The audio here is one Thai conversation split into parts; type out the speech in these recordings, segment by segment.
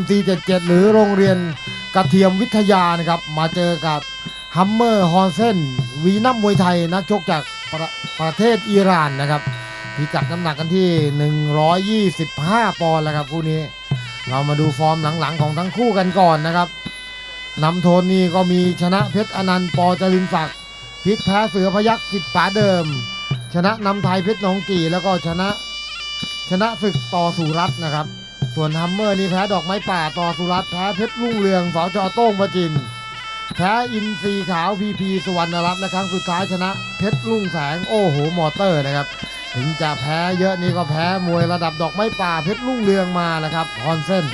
MC77 หรือโรงเรียนกระเทียมวิทยานะครับ มาเจอกับฮัมเมอร์ฮอนเซนวีนัมมวยไทย นักชกจากประประเทศอิหร่านนะครับพิกัดน้ำหนักกันที่ 125 ปอนด์แล้วครับคู่นี้ เรามาดูฟอร์มหลังๆของทั้งคู่กันก่อนนะครับนำโทนนี่ก็มีชนะเพชรอนันต์ปอจรินศักดิ์พลิกแพ้เสือพยักสิทธิ์ป๋าเดิม ชนะนำไทยเพชรหนองกี่แล้วก็ชนะชนะศึกต่อสุรัตน์นะครับ ส่วนฮัมเมอร์นี่แพ้ดอกไม้ป่าต่อสุรัตน์แพ้เพชรลุ่งเรืองสจอโต้งประจิน แพ้อินซีขาวพีพีสุวรรณรัตน์และครั้งสุดท้ายชนะ เพชรลุ่งแสงโอ้โหมอเตอร์นะครับ ถึงจะแพ้เยอะนี่ก็แพ้มวยระดับดอกไม้ป่าเพชรลุ่งเรืองมานะครับฮอนเซน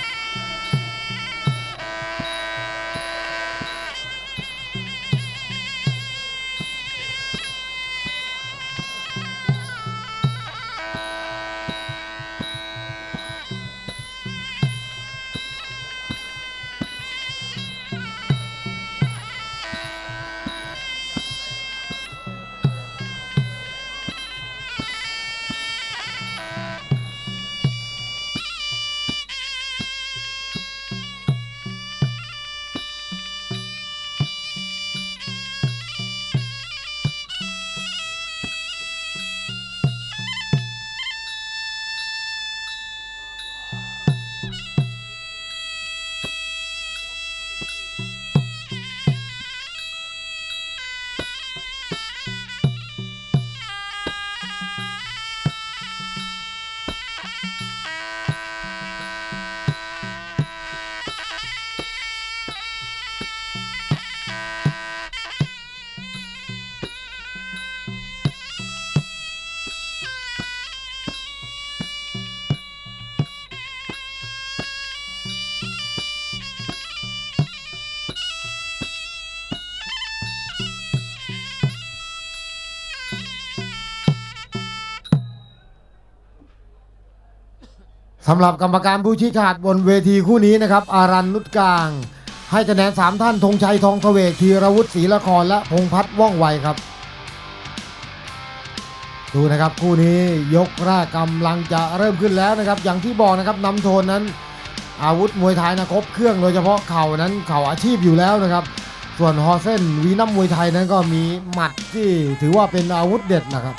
สำหรับกรรมการผู้ชี้ขาดบนเวทีคู่นี้นะครับ อารันนุชกลาง ให้คะแนน 3 ท่านธงชัยทองเสวกธีรวุฒิศรีละครและพงพัฒน์ว่องไวครับ ดูนะครับคู่นี้ยกแรกกำลังจะเริ่มขึ้นแล้วนะครับ อย่างที่บอกนะครับนำโทนนั้น อาวุธมวยไทยนะครบเครื่องโดยเฉพาะเข่านั้นเข่าอาชีพอยู่แล้วนะครับ ส่วนฮอเซนวีนัมมวยไทยนั้นก็มีหมัดที่ถือว่าเป็นอาวุธเด็ดนะครับ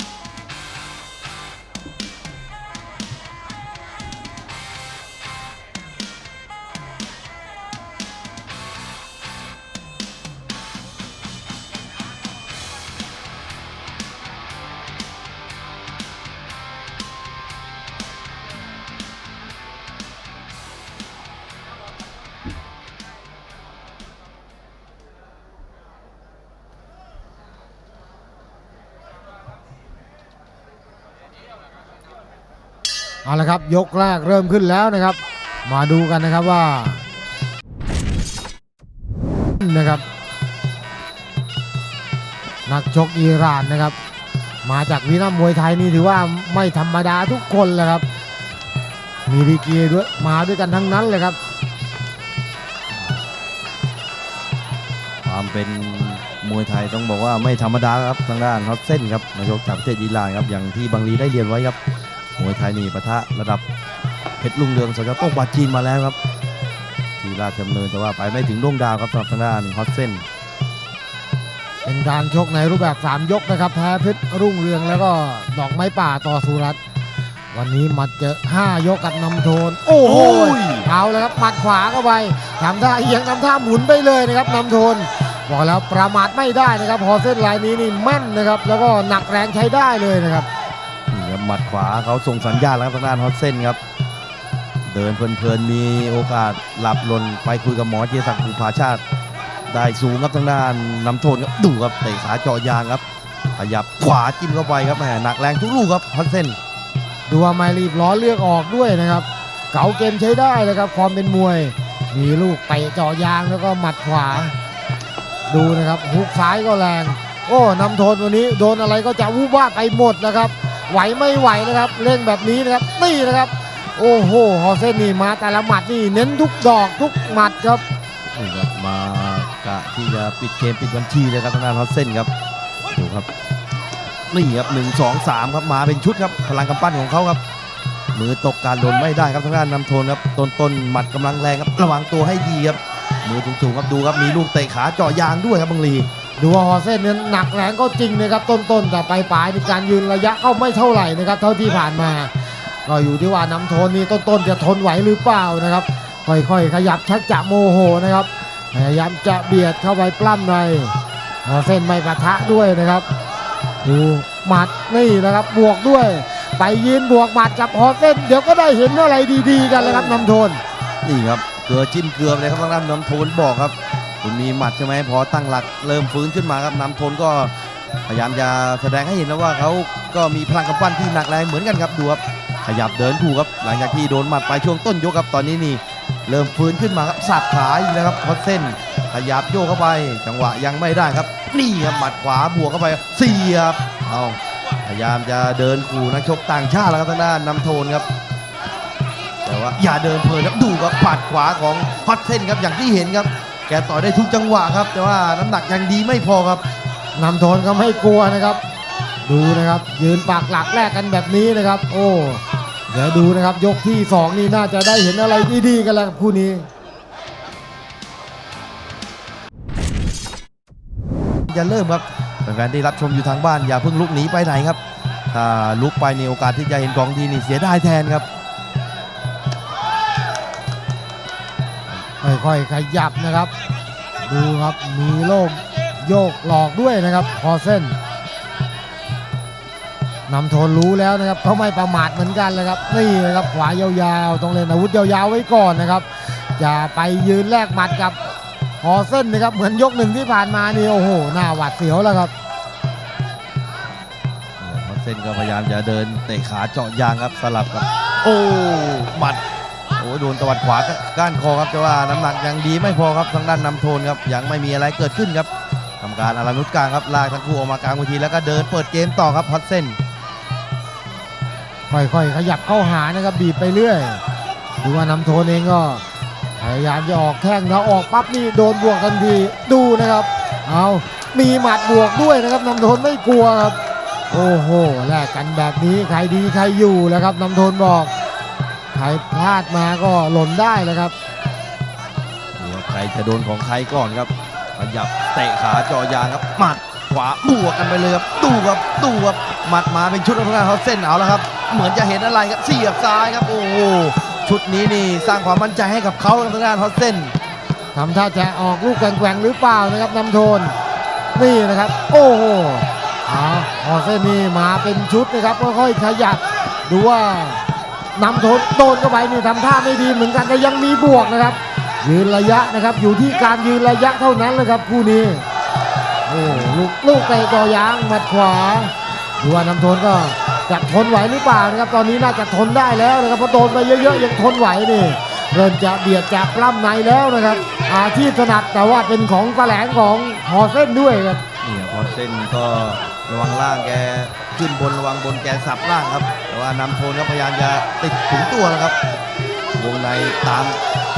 เอาละครับยกแรกเริ่มขึ้นแล้วนะครับ มาดูกันนะครับว่านะครับ นักชกอิหร่านนะครับ มาจากวีนัมมวยไทยนี่ถือว่าไม่ธรรมดาทุกคนเลยครับ มีดีกรีด้วยมาด้วยกันทั้งนั้นเลยครับ ความเป็นมวยไทยต้องบอกว่าไม่ธรรมดาครับทางด้านฮอตเส้นครับนายกจากประเทศอิหร่านครับอย่างที่บางลีได้เรียนไว้ครับ มวยไทยนี่ปะทะระดับเพชรลุงเรืองสจโต้งบาจีนมาแล้วครับ ที่ราชดำเนินแต่ว่าไปไม่ถึงดวงดาวครับสำหรับทางด้านฮอตเส้นเป็นการชกในรูปแบบ 3 ยกนะครับ แพ้เพชรรุ่งเรืองแล้วก็ดอกไม้ป่าต่อสุรัตน์วันนี้มาเจอ 5 ยกกับนำโทน โอ้โหโอ้ยเอาแล้วครับหมัดขวาเข้าไปทำท่าเอียงทำท่าหมุนไปเลยนะครับนำโทนบอกแล้วประมาทไม่ได้นะครับ พอเส้นลายนี้นี่แม่นนะครับ แล้วก็หนักแรงใช้ได้เลยนะครับนี่ครับ หมัดขวาเขาส่งสัญญาณแล้วครับทางด้านฮอตเส้นครับ เดินเพลินๆมีโอกาสหลับหล่นไปคุยกับหมอเจสักภูผาชาติ ได้สูงครับทางด้านน้ำโทนครับดูครับเตะขาเจาะยางครับขยับขวาจิ้มเข้าไปครับแหมหนักแรงทุกลูกครับฮอตเส้นดูว่าไม่รีบร้อนเลือกออกด้วยนะครับ เก๋าเกมใช้ได้เลยครับ ความเป็นมวย มีลูกเตะเจาะยางแล้วก็หมัดขวา ดูนะครับฮุกซ้ายก็แรง โอ้นำโทนวันนี้โดนอะไรก็จะวูบวาบไปหมดนะครับ ไหวไม่ไหวนะครับเล่นแบบนี้นะครับนี่นะครับ โอ้โหฮอเซนนี่มาแต่ละหมัดนี่เน้นทุกดอกทุกหมัดครับนี่ครับมากะที่จะปิดเกมปิดบัญชีเลยครับทางด้านฮอเส้นครับดูครับนี่ครับหนึ่งสองสามครับมาเป็นชุดครับพลังกำปั้นของเขาครับมือตกการหล่นไม่ได้ครับทางด้านนำโทนครับต้นต้นหมัดกำลังแรงครับระวังตัวให้ดีครับมือสูงๆครับดูครับมีลูกเตะขาเจาะยางด้วยครับบังลี ดูว่าฮอเส้นเนี่ยหนักแรงก็จริงนะครับต้นๆแต่ปลายปลายๆมีการยืนระยะก็ไม่เท่าไหร่นะครับ เท่าที่ผ่านมา ก็อยู่ที่ว่านำทนนี่ต้นๆจะทนไหวหรือเปล่านะครับค่อยๆขยับชักจะโมโหนะครับพยายามจะเบียดเข้าไปปล้ำในฮอเส้นไม่ปะทะด้วยนะครับดูหมัดนี่นะครับบวกด้วย ไปยืนบวกหมัดกับฮอเส้น เดี๋ยวก็ได้เห็นอะไรดีๆกันแล้วครับนำทนนี่ครับเกลือจิ้มเกลือเลยครับทางด้านนำทนบอกครับ คุณมีหมัดใช่ไหมพอตั้งหลักเริ่มฟื้นขึ้นมาครับน้ำโทนก็พยายามจะแสดงให้เห็นแล้วว่าเขาก็มีพลังกำปั้นที่หนักแรงเหมือนกันครับดูครับขยับเดินถูกครับ หลังจากที่โดนหมัดไปช่วงต้นยกครับตอนนี้นี่เริ่มฟื้นขึ้นมาครับสับขาอีกแล้วครับพอเส้นขยับโยกเข้าไป จังหวะยังไม่ได้ครับ นี่ครับหมัดขวาบวกเข้าไปเสียบเอาพยายามจะเดินขู่นักชกต่างชาติแล้วครับทางด้านนำโทนครับ แต่ว่าอย่าเดินเพลินครับดูครับปัดขวาของฮอตเทนครับอย่างที่เห็นครับ กต่อยได้ทุกจังหวะครับ แต่ว่าน้ำหนักยังดีไม่พอครับ นำโทนก็ไม่กลัวนะครับ ดูนะครับ ยืนปากหลักแลกกันแบบนี้นะครับ โอ้เดี๋ยวดูนะครับ ยกที่สองนี่น่าจะได้เห็นอะไรดีๆกันแล้วครับคู่นี้ อย่าเริ่มครับแฟนๆที่รับชมอยู่ทางบ้านอย่าเพิ่งลุกหนีไปไหนครับ ถ้าลุกไปในโอกาสที่จะเห็นกองดีนี่เสียดายแทนครับ ค่อยๆขยับนะครับ ดูครับมีโลมโยกหลอกด้วยนะครับพอเส้นนำโทนรู้แล้วนะครับเขาไม่ประมาทเหมือนกันเลยครับนี่นะครับขวายาวๆต้องเล่นอาวุธยาวๆไว้ก่อนนะครับอย่าไปยืนแลกหมัดกับพอเส้นนะครับเหมือนยกหนึ่งที่ผ่านมานี่โอ้โหหน้าหวัดเสียวแล้วครับฮอตเซนก็พยายามจะเดินเตะขาเจาะยางครับสลับกับโอ้หมัด โอ้โดนตวัดขวาก้านคอครับแต่ว่าน้ำหนักยังดีไม่พอครับทางด้านนำโทนครับยังไม่มีอะไรเกิดขึ้นครับทำการอารานุชกลางครับลากทั้งคู่ออกมากลางเวทีแล้วก็เดินเปิดเกมต่อครับฮอตเซนค่อยๆขยับเข้าหานะครับบีบไปเรื่อยดูว่านำโทนเองก็พยายามจะออกแข้งถ้าออกปั๊บนี่โดนบวกทันทีดูนะครับเอามีหมัดบวกด้วยนะครับนำโทนไม่กลัวครับโอ้โหแลกกันแบบนี้ใครดีใครอยู่แล้วครับนำโทนบอก รพลาดมาก็หล่นได้แล้วครับดูว่าใครจะโดนของใครก่อนครับขยับเตะขาเจอยางครับหมัดขวาบวกกันไปเลยครับดูครับดูครับหมัดมาเป็นชุดของทางด้านฮอตเซนเอาแล้วครับ เหมือนจะเห็นอะไรครับเสียบซ้ายครับโอ้โหชุดนี้นี่สร้างความมั่นใจให้กับเขาทางด้านฮอตเซนทำท่าจะออกลูกแกว่งๆหรือเปล่านะครับนำโทนนี่นะครับ โอ้โหเอาพอเส้นนี้มาเป็นชุดนะครับค่อยๆขยับดูว่า นำโทนโดนเข้าไปนี่ทำท่าไม่ดีเหมือนกันแต่ยังมีบวกนะครับ ยืนระยะนะครับ อยู่ที่การยืนระยะเท่านั้นเลยครับคู่นี้โอ้ลูกลูกเตะต่อยางหมัดขวาดูว่านำโทนก็จะทนไหวหรือเปล่านะครับ ตอนนี้น่าจะทนได้แล้วนะครับเพราะโดนไปเยอะๆยังทนไหวนี่เริ่มจะเบียดจากปล้ำในแล้วนะครับ อาชีพถนัดแต่ว่าเป็นของแถลงของหอเส้นด้วยครับ นี่ฮอตเซนก็ระวังล่างแกขึ้นบนระวังบนแกสับล่างครับ แต่ว่านำโทนก็พยายามจะติดถึงตัวแล้วครับวงในตาม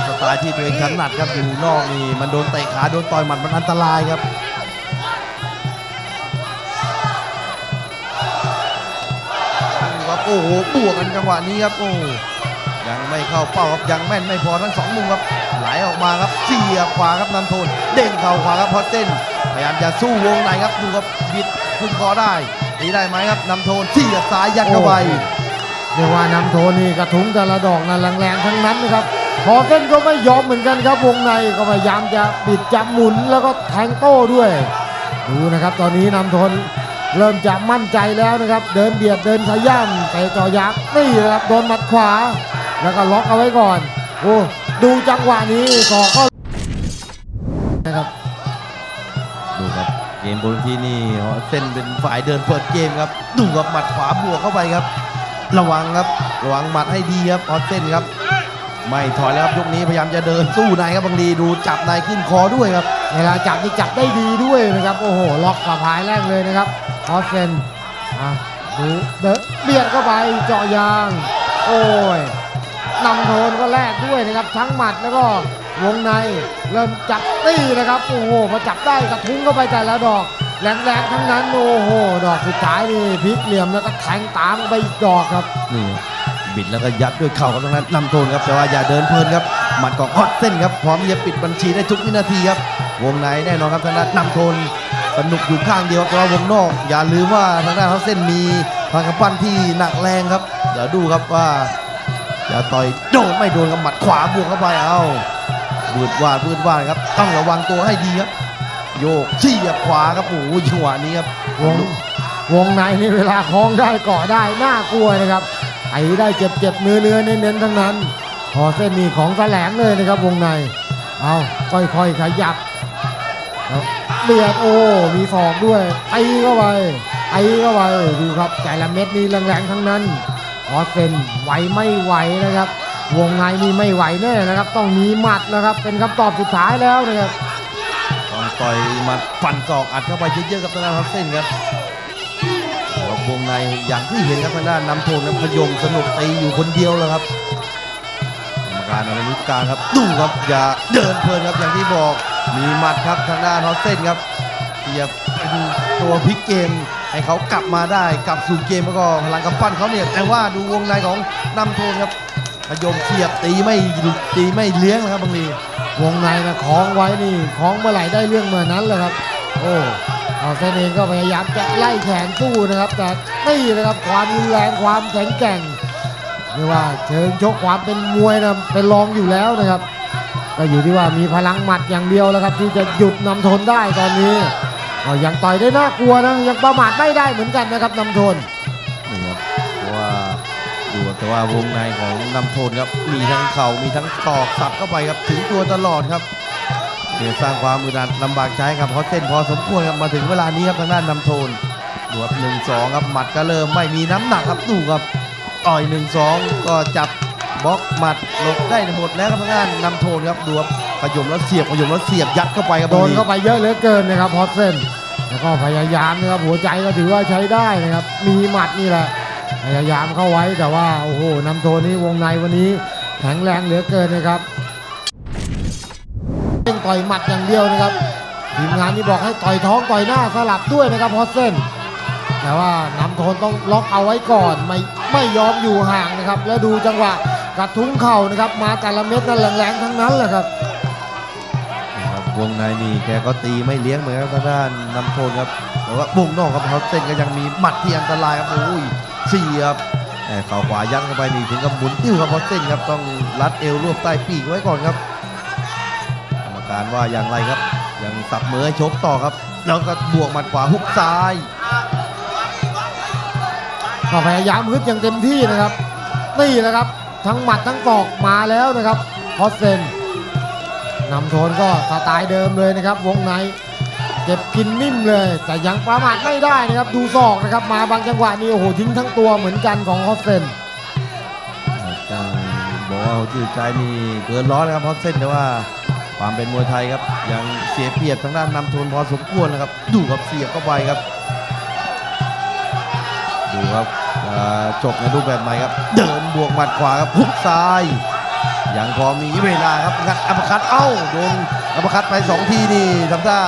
สไตล์ที่ตัวเองถนัดครับอยู่นอกนี่มันโดนเตะขาโดนต่อยหมัดมันอันตรายครับครับโอ้โหบวกกันจังหวะนี้ครับโอ้ยังไม่เข้าเป้าครับยังแม่นไม่พอทั้งสองมุมครับไหลออกมาครับเสียบขวาครับนำโทนเด้งเข่าขวาครับพอเส้น พยายามจะสู้วงในครับดูครับบิดขึ้นคอได้ตีได้ไหมครับนำโทนเสียบซ้ายยัดเข้าไปเรียกว่านำโทนนี่กระทุ้งแต่ละดอกนั้นแรงๆทั้งนั้นนะครับหอเส้นก็ไม่ยอมเหมือนกันครับวงในก็พยายามจะบิดจับหมุนแล้วก็แทงโต้ด้วย ดูนะครับ ตอนนี้นำทนเริ่มจะมั่นใจแล้วนะครับ เดินเบียดเดินขย้ำไปต่อยักษ์นี่นะครับโดนหมัดขวา แล้วก็ล็อกเอาไว้ก่อน โอ้ดูจังหวะนี้สอกก็น เกมบนที่นี่ฮอตเส้นเป็นฝ่ายเดินเปิดเกมครับดูครับหมัดขวาบวกเข้าไปครับ ระวังครับระวังหมัดให้ดีครับฮอตเส้นครับ ไม่ถอยแล้วครับยกนี้พยายามจะเดินสู้ในครับบางทีดูจับในขึ้นคอด้วยครับเวลาจับนี่จับได้ดีด้วยนะครับโอ้โหล็อกกับพายแรกเลยนะครับออสเซนอะดูเดนเบียดเข้าไปเจาะยาง โอ้ยนำโทนก็แลกด้วยนะครับทั้งหมัดแล้วก็ วงในเริ่มจับตี้นะครับ โอ้โหพอจับได้กระทุ้งเข้าไปแต่ละดอกแรงๆทั้งนั้นโอ้โห ดอกสุดท้ายนี่พลิกเหลี่ยมแล้วก็แทงตามไปอีกดอกครับนี่บิดแล้วก็ยัดด้วยเข่าครับตรงนั้นนำโทนครับแต่ว่าอย่าเดินเพลินครับหมัดของฮอตเส้นครับพร้อมจะปิดบัญชีได้ทุกวินาทีครับวงในแน่นอนครับทางด้านนำโทนสนุกอยู่ข้างเดียวครับแต่ว่าวงนอก อย่าลืมว่าทางด้านฮอตเส้นมีพลังกำปั้นที่หนักแรงครับเดี๋ยวดูครับว่าอย่าต่อยโดนไม่โดนกับหมัดขวาบวกเข้าไปเอา บืดวาดบืดวาดครับ ต้องระวังตัวให้ดีครับ โยกเฉียบขวาครับโอ้โหจังหวะนี้ครับวงวงในนี่เวลาคล้องได้เกาะได้น่ากลัวนะครับไอ้ได้เจ็บเจ็บเนื้อเนื้อเน้นเน้นๆทั้งนั้นพอเส้นนี้ของแสลงเลยนะครับ วงใน เอาค่อยๆขยับเลือดโอ้มีศอกด้วยตีเข้าไปตีเข้าไปดูครับแต่ละเม็ดนี่แรงๆทั้งนั้นพอเส้นไหวไม่ไหวนะครับ วงในนี่ไม่ไหวแน่นะครับ ต้องมีหมัดนะครับ เป็นคำตอบสุดท้ายแล้วนะครับต้องต่อยหมัดฟันศอกอัดเข้าไปเยอะๆกับทางด้านฮอตเส้นครับวงในอย่างที่เห็นครับทางด้านนำโทนครับพยมสนุกตีอยู่คนเดียวแล้วครับกรรมการอนุการครับดูครับอย่าเดินเพลินครับอย่างที่บอกมีหมัดครับทางด้านฮอตเส้นครับที่จะเป็นตัวพลิกเกมให้เขากลับมาได้กลับสู่เกมแล้วก็พลังกำปั้นเขาเนี่ยแต่ว่าดูวงในของนำโทนครับ พยมเสียบตีไม่ตีไม่เลี้ยงนะครับบางทีวงในนะคล้องไว้นี่คล้องเมื่อไหร่ได้เรื่องเมื่อนั้นแหละครับ โอ้เอาเส้นเองก็พยายามจะไล่แขนสู้นะครับ แต่นี่นะครับความรุนแรงความแข็งแกร่งเรียกว่าเชิงชกความเป็นมวยนะเป็นรองอยู่แล้วนะครับก็อยู่ที่ว่ามีพลังหมัดอย่างเดียวแล้วครับที่จะหยุดนำทนได้ตอนนี้ก็ยังต่อยได้น่ากลัวนะยังประมาทไม่ได้เหมือนกันนะครับนำทน ครับแต่ว่าวงในของนำโทนครับมีทั้งเข่ามีทั้งศอกสับเข้าไปครับถึงตัวตลอดครับเนี่ยสร้างความมือดันลำบากใจครับเพราะเส้นพอสมควรครับมาถึงเวลานี้ครับทางด้านนำโทนดูครับหนึ่งสองครับหมัดก็เริ่มไม่มีน้ำหนักครับดูครับต่อยหนึ่งสองก็จับบล็อกหมัดหลบได้หมดแล้วครับทางด้านนำโทนครับดูครับขยมแล้วเสียบขยมแล้วเสียบยัดเข้าไปครับโดนตรงเข้าไปเยอะเหลือเกินนะครับฮอตเซนแล้วก็พยายามนะครับหัวใจก็ถือว่าใช้ได้นะครับมีหมัดนี่แหละ พยายามเข้าไว้แต่ว่าโอ้โหนำโทนี้วงในวันนี้แข็งแรงเหลือเกินนะครับเร่งต่อยหมัดอย่างเดียวนะครับทีมงานนี่บอกให้ต่อยท้องต่อยหน้าสลับด้วยนะครับฮอตเซนแต่ว่านำโทนต้องล็อกเอาไว้ก่อนไม่ไม่ยอมอยู่ห่างนะครับ แล้วดูจังหวะกระทุ้งเข่านะครับ มาแต่ละเม็ดนั่นแรงๆทั้งนั้นแหละครับวงในนี่แกก็ตีไม่เลี้ยงเหมือนกับทางด้านนำโทนครับแต่ว่าวงนอกครับเขาเส้นก็ยังมีหมัดที่อันตรายครับโอ้ย เสียบแต่เข่าขวายัดเข้าไปนี่ถึงกับหมุนติ้วครับเพราะเส้นครับต้องรัดเอวรวบใต้ปีกไว้ก่อนครับกรรมการว่าอย่างไรครับ ยังสับมือชกต่อครับ แล้วก็บวกหมัดขวาฮุกซ้ายก็พยายามฮึดอย่างเต็มที่นะครับ นี่แหละครับ ทั้งหมัดทั้งศอกมาแล้วนะครับฮอตเซนนำโทนก็สไตล์เดิมเลยนะครับ วงใน เก็บกินนิ่มเลย แต่ยังประมาทไม่ได้นะครับ ดูศอกนะครับ มาบางจังหวะนี้โอ้โหทิ้งทั้งตัวเหมือนกันของฮอตเซนจะบอกว่าหัวจิตใจนี่เกินร้อยนะครับเพราะเส้นแต่ว่าความเป็นมวยไทยครับ ยังเสียเปรียบทางด้านนำโทนพอสมควรนะครับ ดูครับเสียบเข้าไปครับ ดูครับจบในรูปแบบไหนครับ เดินบวกหมัดขวาครับหุกซ้ายยังพอมีเวลาครับงัดอัปคัดเอ้าโดนอัปคัดไปสองทีนี่ทำท่า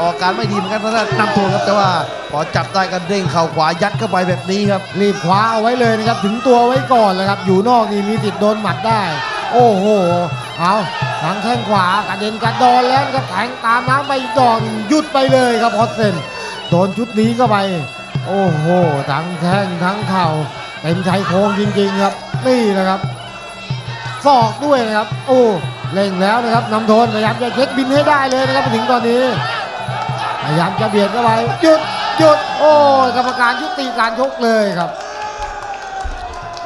ออกการไม่ดีเหมือนกันทางด้านนำโทนครับแต่ว่าพอจับได้กันเด้งเข่าขวายัดเข้าไปแบบนี้ครับ รีบคว้าเอาไว้เลยนะครับถึงตัวไว้ก่อนเลยครับอยู่นอกนี่มีติดโดนหมัดได้ โอ้โหเอาทางแข้งขวากระเด็นกระดอนแล้วครับแทงตามน้ำไปอีกดอกหนึ่งหยุดไปเลยครับฮอตเซนโดนชุดนี้เข้าไป โอ้โหทั้งแข้งทั้งเข่าเต็มชายโครงจริงๆครับนี่นะครับศอกด้วยนะครับ โอ้เล่งแล้วนะครับนำโทนพยายามจะเช็คบินให้ได้เลยนะครับมาถึงตอนนี้ พยายามจะเบียดเข้าไปหยุดหยุดโอ้ยกรรมการยุติการชกเลยครับ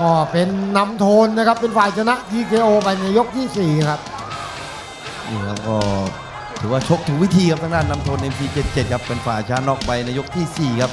ก็เป็นนำโทนนะครับเป็นฝ่ายชนะ TKO ไปในยกที่ 4 ครับนี่ครับก็ถือว่าชกถึงวิธีครับทางด้านนำโทน MC77 ครับเป็นฝ่ายชนะนอกไปในยกทีสี่4 ครับ